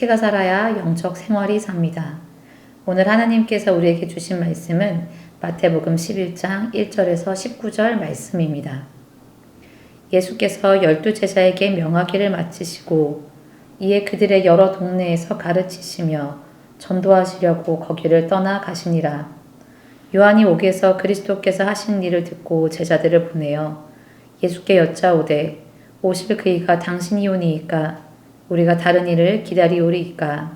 큐티가 살아야 영적 생활이 삽니다. 오늘 하나님께서 우리에게 주신 말씀은 마태복음 11장 1절에서 19절 말씀입니다. 예수께서 열두 제자에게 명하기를 마치시고 이에 그들의 여러 동네에서 가르치시며 전도하시려고 거기를 떠나 가시니라. 요한이 옥에서 그리스도께서 하신 일을 듣고 제자들을 보내어 예수께 여짜오되 오실 그이가 당신이 오니이까 우리가 다른 일을 기다리오리이까?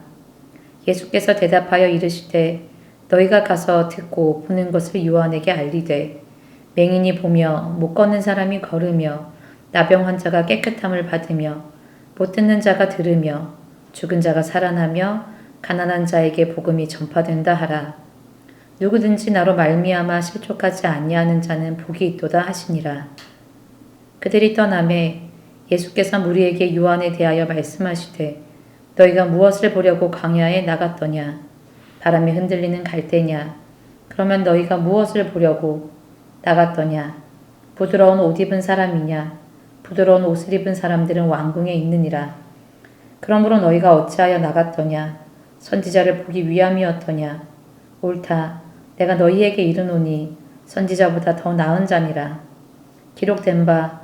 예수께서 대답하여 이르시되 너희가 가서 듣고 보는 것을 요한에게 알리되 맹인이 보며 못 걷는 사람이 걸으며 나병 환자가 깨끗함을 받으며 못 듣는 자가 들으며 죽은 자가 살아나며 가난한 자에게 복음이 전파된다 하라. 누구든지 나로 말미암아 실족하지 아니하는 자는 복이 있도다 하시니라. 그들이 떠남에 예수께서 무리에게 요한에 대하여 말씀하시되 너희가 무엇을 보려고 광야에 나갔더냐? 바람에 흔들리는 갈대냐? 그러면 너희가 무엇을 보려고 나갔더냐? 부드러운 옷 입은 사람이냐? 부드러운 옷을 입은 사람들은 왕궁에 있느니라. 그러므로 너희가 어찌하여 나갔더냐? 선지자를 보기 위함이었더냐? 옳다. 내가 너희에게 이르노니 선지자보다 더 나은 자니라. 기록된 바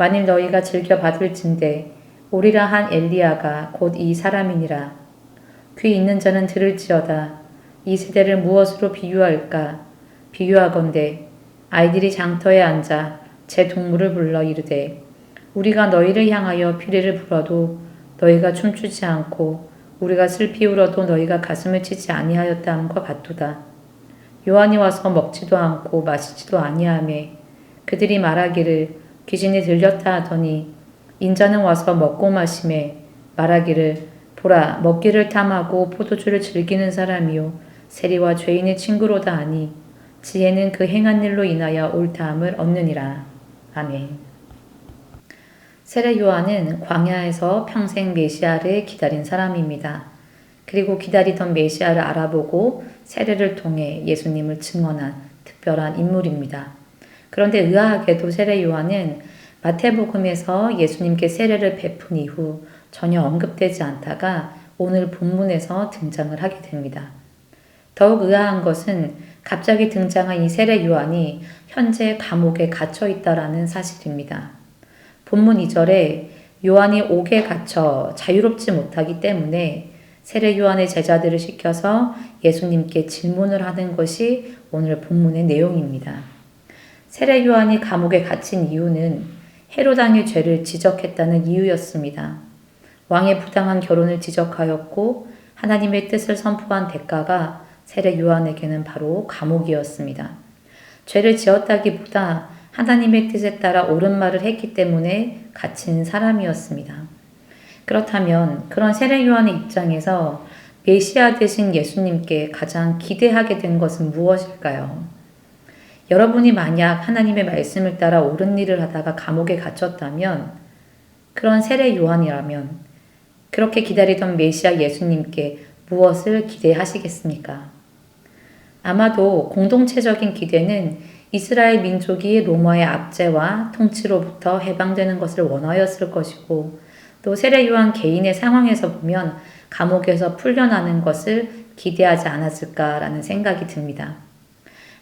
만일 너희가 즐겨 받을진대 오리라 한 엘리야가 곧 이 사람이니라. 귀 있는 자는 들을지어다. 이 세대를 무엇으로 비유할까? 비유하건대 아이들이 장터에 앉아 제 동물을 불러 이르되 우리가 너희를 향하여 피리를 불어도 너희가 춤추지 않고 우리가 슬피 울어도 너희가 가슴을 치지 아니하였다 함과 같도다. 요한이 와서 먹지도 않고 마시지도 아니하매 그들이 말하기를 귀신이 들렸다 하더니 인자는 와서 먹고 마심에 말하기를 보라 먹기를 탐하고 포도주를 즐기는 사람이요 세리와 죄인의 친구로다 하니 지혜는 그 행한 일로 인하여 옳다함을 얻느니라. 아멘. 세례 요한은 광야에서 평생 메시아를 기다린 사람입니다. 그리고 기다리던 메시아를 알아보고 세례를 통해 예수님을 증언한 특별한 인물입니다. 그런데 의아하게도 세례 요한은 마태복음에서 예수님께 세례를 베푼 이후 전혀 언급되지 않다가 오늘 본문에서 등장을 하게 됩니다. 더욱 의아한 것은 갑자기 등장한 이 세례 요한이 현재 감옥에 갇혀 있다라는 사실입니다. 본문 2절에 요한이 옥에 갇혀 자유롭지 못하기 때문에 세례 요한의 제자들을 시켜서 예수님께 질문을 하는 것이 오늘 본문의 내용입니다. 세례 요한이 감옥에 갇힌 이유는 헤로당의 죄를 지적했다는 이유였습니다. 왕의 부당한 결혼을 지적하였고 하나님의 뜻을 선포한 대가가 세례 요한에게는 바로 감옥이었습니다. 죄를 지었다기보다 하나님의 뜻에 따라 옳은 말을 했기 때문에 갇힌 사람이었습니다. 그렇다면 그런 세례 요한의 입장에서 메시아 되신 예수님께 가장 기대하게 된 것은 무엇일까요? 여러분이 만약 하나님의 말씀을 따라 옳은 일을 하다가 감옥에 갇혔다면 그런 세례 요한이라면 그렇게 기다리던 메시아 예수님께 무엇을 기대하시겠습니까? 아마도 공동체적인 기대는 이스라엘 민족이 로마의 압제와 통치로부터 해방되는 것을 원하였을 것이고 또 세례 요한 개인의 상황에서 보면 감옥에서 풀려나는 것을 기대하지 않았을까라는 생각이 듭니다.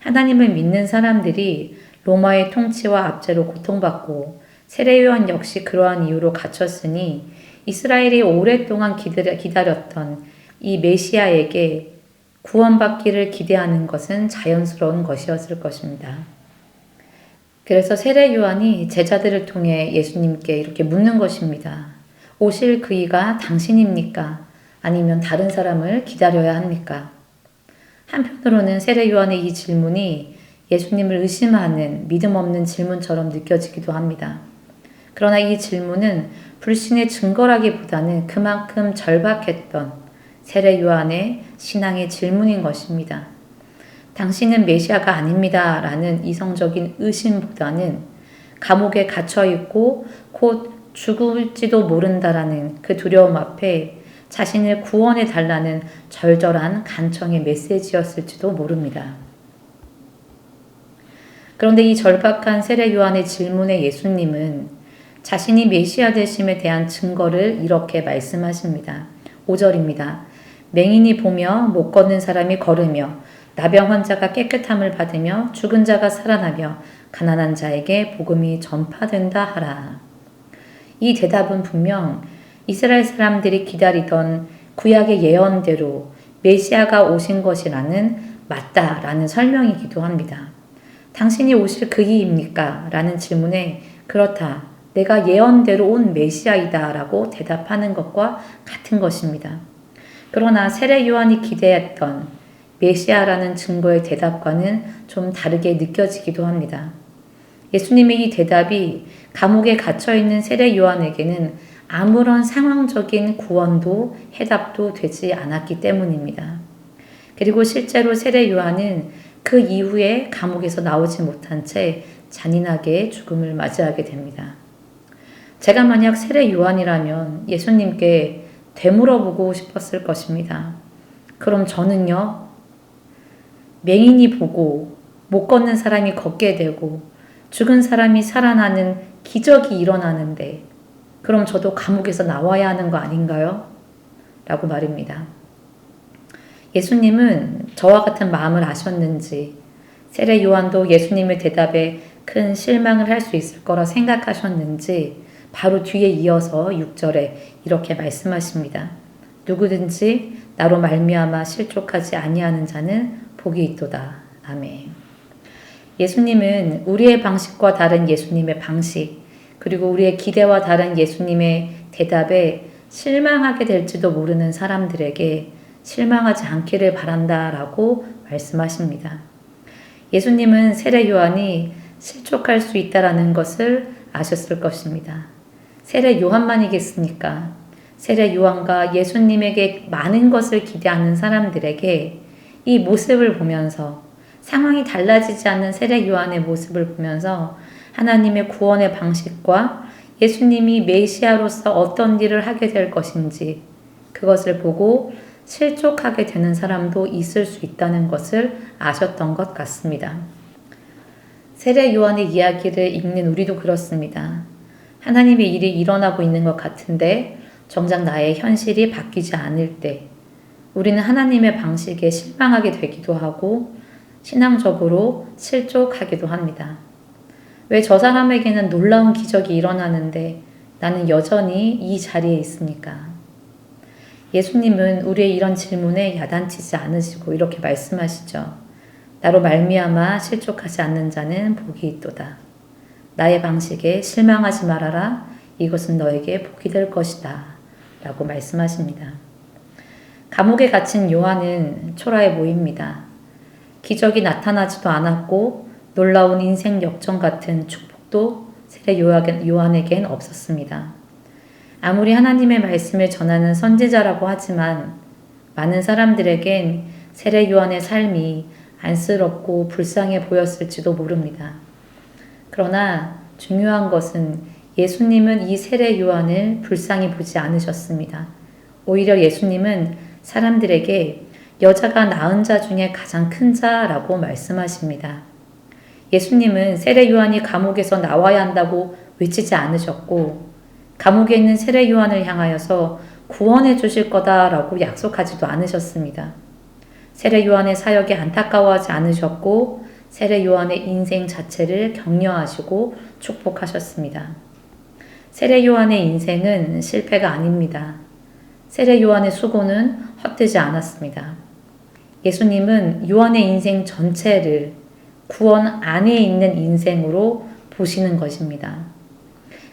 하나님을 믿는 사람들이 로마의 통치와 압제로 고통받고 세례 요한 역시 그러한 이유로 갇혔으니 이스라엘이 오랫동안 기다렸던 이 메시아에게 구원받기를 기대하는 것은 자연스러운 것이었을 것입니다. 그래서 세례 요한이 제자들을 통해 예수님께 이렇게 묻는 것입니다. 오실 그이가 당신입니까? 아니면 다른 사람을 기다려야 합니까? 한편으로는 세례 요한의 이 질문이 예수님을 의심하는 믿음 없는 질문처럼 느껴지기도 합니다. 그러나 이 질문은 불신의 증거라기보다는 그만큼 절박했던 세례 요한의 신앙의 질문인 것입니다. 당신은 메시아가 아닙니다. 라는 이성적인 의심보다는 감옥에 갇혀 있고 곧 죽을지도 모른다라는 그 두려움 앞에 자신을 구원해 달라는 절절한 간청의 메시지였을지도 모릅니다. 그런데 이 절박한 세례 요한의 질문에 예수님은 자신이 메시아 되심에 대한 증거를 이렇게 말씀하십니다. 5절입니다. 맹인이 보며 못 걷는 사람이 걸으며 나병 환자가 깨끗함을 받으며 죽은 자가 살아나며 가난한 자에게 복음이 전파된다 하라. 이 대답은 분명 이스라엘 사람들이 기다리던 구약의 예언대로 메시아가 오신 것이라는 맞다라는 설명이기도 합니다. 당신이 오실 그이입니까? 라는 질문에 그렇다. 내가 예언대로 온 메시아이다 라고 대답하는 것과 같은 것입니다. 그러나 세례 요한이 기대했던 메시아라는 증거의 대답과는 좀 다르게 느껴지기도 합니다. 예수님의 이 대답이 감옥에 갇혀 있는 세례 요한에게는 아무런 상황적인 구원도 해답도 되지 않았기 때문입니다. 그리고 실제로 세례 요한은 그 이후에 감옥에서 나오지 못한 채 잔인하게 죽음을 맞이하게 됩니다. 제가 만약 세례 요한이라면 예수님께 되물어보고 싶었을 것입니다. 그럼 저는요, 맹인이 보고 못 걷는 사람이 걷게 되고 죽은 사람이 살아나는 기적이 일어나는데 그럼 저도 감옥에서 나와야 하는 거 아닌가요? 라고 말입니다. 예수님은 저와 같은 마음을 아셨는지 세례 요한도 예수님의 대답에 큰 실망을 할 수 있을 거라 생각하셨는지 바로 뒤에 이어서 6절에 이렇게 말씀하십니다. 누구든지 나로 말미암아 실족하지 아니하는 자는 복이 있도다. 아멘. 예수님은 우리의 방식과 다른 예수님의 방식, 그리고 우리의 기대와 다른 예수님의 대답에 실망하게 될지도 모르는 사람들에게 실망하지 않기를 바란다라고 말씀하십니다. 예수님은 세례 요한이 실족할 수 있다라는 것을 아셨을 것입니다. 세례 요한만이겠습니까? 세례 요한과 예수님에게 많은 것을 기대하는 사람들에게 이 모습을 보면서 상황이 달라지지 않는 세례 요한의 모습을 보면서 하나님의 구원의 방식과 예수님이 메시아로서 어떤 일을 하게 될 것인지 그것을 보고 실족하게 되는 사람도 있을 수 있다는 것을 아셨던 것 같습니다. 세례 요한의 이야기를 읽는 우리도 그렇습니다. 하나님의 일이 일어나고 있는 것 같은데 정작 나의 현실이 바뀌지 않을 때 우리는 하나님의 방식에 실망하게 되기도 하고 신앙적으로 실족하기도 합니다. 왜 저 사람에게는 놀라운 기적이 일어나는데 나는 여전히 이 자리에 있습니까? 예수님은 우리의 이런 질문에 야단치지 않으시고 이렇게 말씀하시죠. 나로 말미암아 실족하지 않는 자는 복이 있도다. 나의 방식에 실망하지 말아라. 이것은 너에게 복이 될 것이다. 라고 말씀하십니다. 감옥에 갇힌 요한은 초라해 보입니다. 기적이 나타나지도 않았고 놀라운 인생 역전 같은 축복도 세례 요한에겐 없었습니다. 아무리 하나님의 말씀을 전하는 선지자라고 하지만 많은 사람들에겐 세례 요한의 삶이 안쓰럽고 불쌍해 보였을지도 모릅니다. 그러나 중요한 것은 예수님은 이 세례 요한을 불쌍히 보지 않으셨습니다. 오히려 예수님은 사람들에게 여자가 낳은 자 중에 가장 큰 자라고 말씀하십니다. 예수님은 세례 요한이 감옥에서 나와야 한다고 외치지 않으셨고, 감옥에 있는 세례 요한을 향하여서 구원해 주실 거다라고 약속하지도 않으셨습니다. 세례 요한의 사역에 안타까워하지 않으셨고, 세례 요한의 인생 자체를 격려하시고 축복하셨습니다. 세례 요한의 인생은 실패가 아닙니다. 세례 요한의 수고는 헛되지 않았습니다. 예수님은 요한의 인생 전체를 구원 안에 있는 인생으로 보시는 것입니다.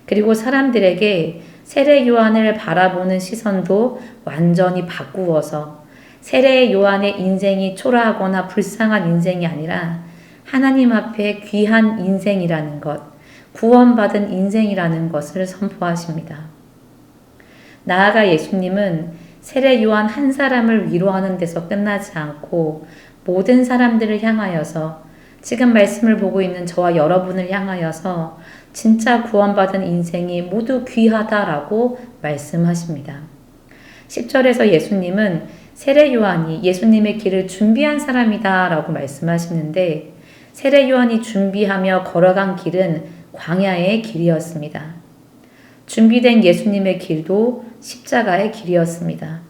그리고 사람들에게 세례 요한을 바라보는 시선도 완전히 바꾸어서 세례 요한의 인생이 초라하거나 불쌍한 인생이 아니라 하나님 앞에 귀한 인생이라는 것, 구원받은 인생이라는 것을 선포하십니다. 나아가 예수님은 세례 요한 한 사람을 위로하는 데서 끝나지 않고 모든 사람들을 향하여서 지금 말씀을 보고 있는 저와 여러분을 향하여서 진짜 구원받은 인생이 모두 귀하다라고 말씀하십니다. 10절에서 예수님은 세례 요한이 예수님의 길을 준비한 사람이다라고 말씀하시는데 세례 요한이 준비하며 걸어간 길은 광야의 길이었습니다. 준비된 예수님의 길도 십자가의 길이었습니다.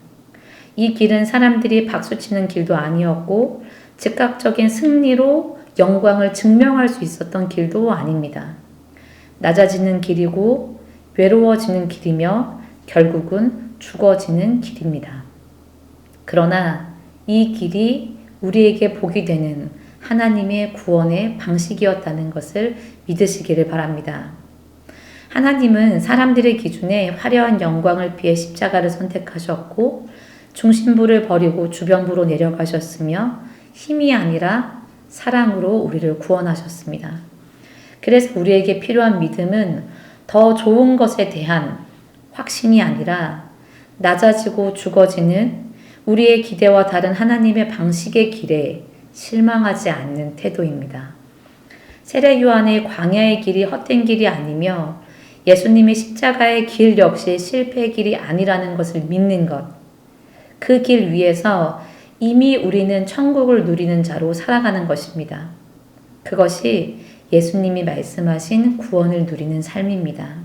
이 길은 사람들이 박수치는 길도 아니었고 즉각적인 승리로 영광을 증명할 수 있었던 길도 아닙니다. 낮아지는 길이고 외로워지는 길이며 결국은 죽어지는 길입니다. 그러나 이 길이 우리에게 복이 되는 하나님의 구원의 방식이었다는 것을 믿으시기를 바랍니다. 하나님은 사람들의 기준에 화려한 영광을 피해 십자가를 선택하셨고 중심부를 버리고 주변부로 내려가셨으며 힘이 아니라 사랑으로 우리를 구원하셨습니다. 그래서 우리에게 필요한 믿음은 더 좋은 것에 대한 확신이 아니라 낮아지고 죽어지는 우리의 기대와 다른 하나님의 방식의 길에 실망하지 않는 태도입니다. 세례 요한의 광야의 길이 헛된 길이 아니며 예수님의 십자가의 길 역시 실패의 길이 아니라는 것을 믿는 것. 그 길 위에서 이미 우리는 천국을 누리는 자로 살아가는 것입니다. 그것이 예수님이 말씀하신 구원을 누리는 삶입니다.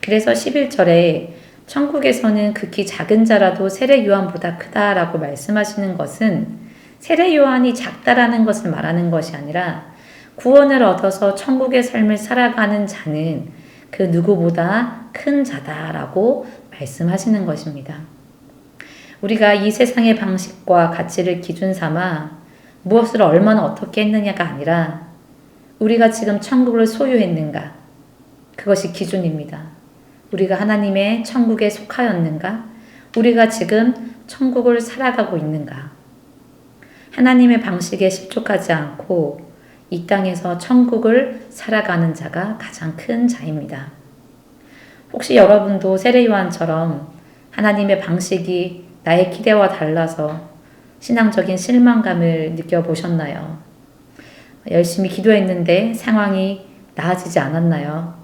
그래서 11절에 천국에서는 극히 작은 자라도 세례 요한보다 크다라고 말씀하시는 것은 세례 요한이 작다라는 것을 말하는 것이 아니라 구원을 얻어서 천국의 삶을 살아가는 자는 그 누구보다 큰 자다라고 말씀하시는 것입니다. 우리가 이 세상의 방식과 가치를 기준 삼아 무엇을 얼마나 어떻게 했느냐가 아니라 우리가 지금 천국을 소유했는가? 그것이 기준입니다. 우리가 하나님의 천국에 속하였는가? 우리가 지금 천국을 살아가고 있는가? 하나님의 방식에 실족하지 않고 이 땅에서 천국을 살아가는 자가 가장 큰 자입니다. 혹시 여러분도 세례 요한처럼 하나님의 방식이 나의 기대와 달라서 신앙적인 실망감을 느껴보셨나요? 열심히 기도했는데 상황이 나아지지 않았나요?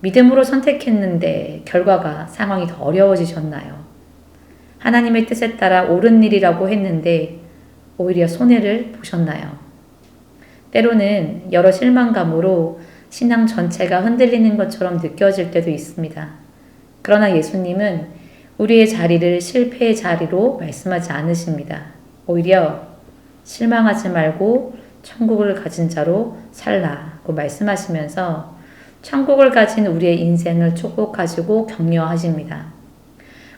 믿음으로 선택했는데 결과가 상황이 더 어려워지셨나요? 하나님의 뜻에 따라 옳은 일이라고 했는데 오히려 손해를 보셨나요? 때로는 여러 실망감으로 신앙 전체가 흔들리는 것처럼 느껴질 때도 있습니다. 그러나 예수님은 우리의 자리를 실패의 자리로 말씀하지 않으십니다. 오히려 실망하지 말고 천국을 가진 자로 살라고 말씀하시면서 천국을 가진 우리의 인생을 축복하시고 격려하십니다.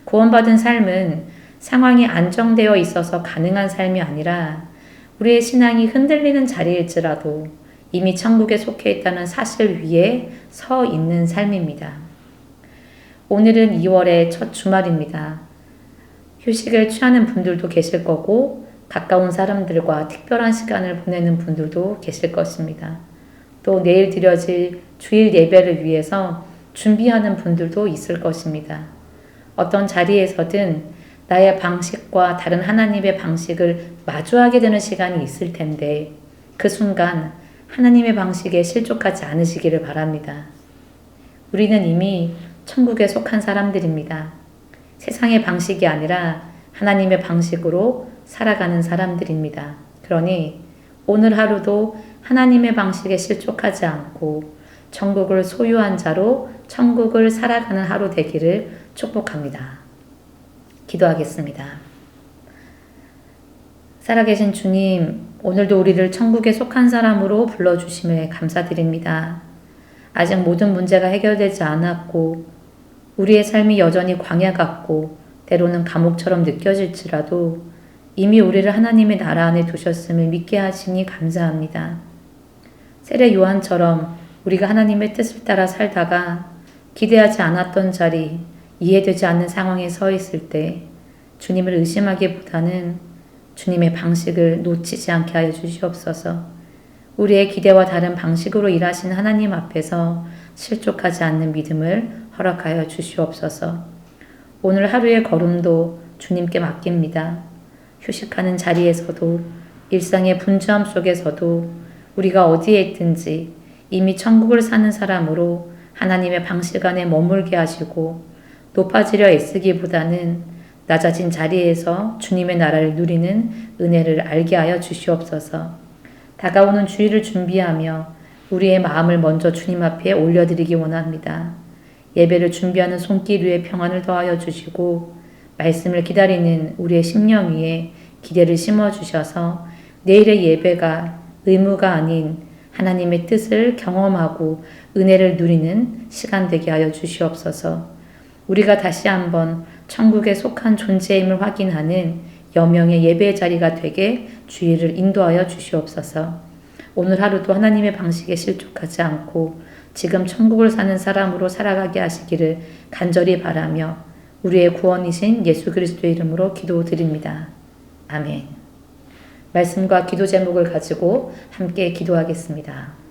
구원받은 삶은 상황이 안정되어 있어서 가능한 삶이 아니라 우리의 신앙이 흔들리는 자리일지라도 이미 천국에 속해 있다는 사실 위에 서 있는 삶입니다. 오늘은 2월의 첫 주말입니다. 휴식을 취하는 분들도 계실 거고 가까운 사람들과 특별한 시간을 보내는 분들도 계실 것입니다. 또 내일 드려질 주일 예배를 위해서 준비하는 분들도 있을 것입니다. 어떤 자리에서든 나의 방식과 다른 하나님의 방식을 마주하게 되는 시간이 있을 텐데 그 순간 하나님의 방식에 실족하지 않으시기를 바랍니다. 우리는 이미 천국에 속한 사람들입니다. 세상의 방식이 아니라 하나님의 방식으로 살아가는 사람들입니다. 그러니 오늘 하루도 하나님의 방식에 실족하지 않고 천국을 소유한 자로 천국을 살아가는 하루 되기를 축복합니다. 기도하겠습니다. 살아계신 주님, 오늘도 우리를 천국에 속한 사람으로 불러주심에 감사드립니다. 아직 모든 문제가 해결되지 않았고, 우리의 삶이 여전히 광야 같고, 때로는 감옥처럼 느껴질지라도, 이미 우리를 하나님의 나라 안에 두셨음을 믿게 하시니 감사합니다. 세례 요한처럼 우리가 하나님의 뜻을 따라 살다가 기대하지 않았던 자리, 이해되지 않는 상황에 서 있을 때 주님을 의심하기보다는 주님의 방식을 놓치지 않게 하여 주시옵소서. 우리의 기대와 다른 방식으로 일하신 하나님 앞에서 실족하지 않는 믿음을 허락하여 주시옵소서. 오늘 하루의 걸음도 주님께 맡깁니다. 휴식하는 자리에서도 일상의 분주함 속에서도 우리가 어디에 있든지 이미 천국을 사는 사람으로 하나님의 방식 안에 머물게 하시고 높아지려 애쓰기보다는 낮아진 자리에서 주님의 나라를 누리는 은혜를 알게 하여 주시옵소서. 다가오는 주일을 준비하며 우리의 마음을 먼저 주님 앞에 올려드리기 원합니다. 예배를 준비하는 손길 위에 평안을 더하여 주시고 말씀을 기다리는 우리의 심령 위에 기대를 심어 주셔서 내일의 예배가 의무가 아닌 하나님의 뜻을 경험하고 은혜를 누리는 시간 되게 하여 주시옵소서. 우리가 다시 한번 천국에 속한 존재임을 확인하는 여명의 예배의 자리가 되게 주의를 인도하여 주시옵소서. 오늘 하루도 하나님의 방식에 실족하지 않고 지금 천국을 사는 사람으로 살아가게 하시기를 간절히 바라며 우리의 구원이신 예수 그리스도의 이름으로 기도드립니다. 아멘. 말씀과 기도 제목을 가지고 함께 기도하겠습니다.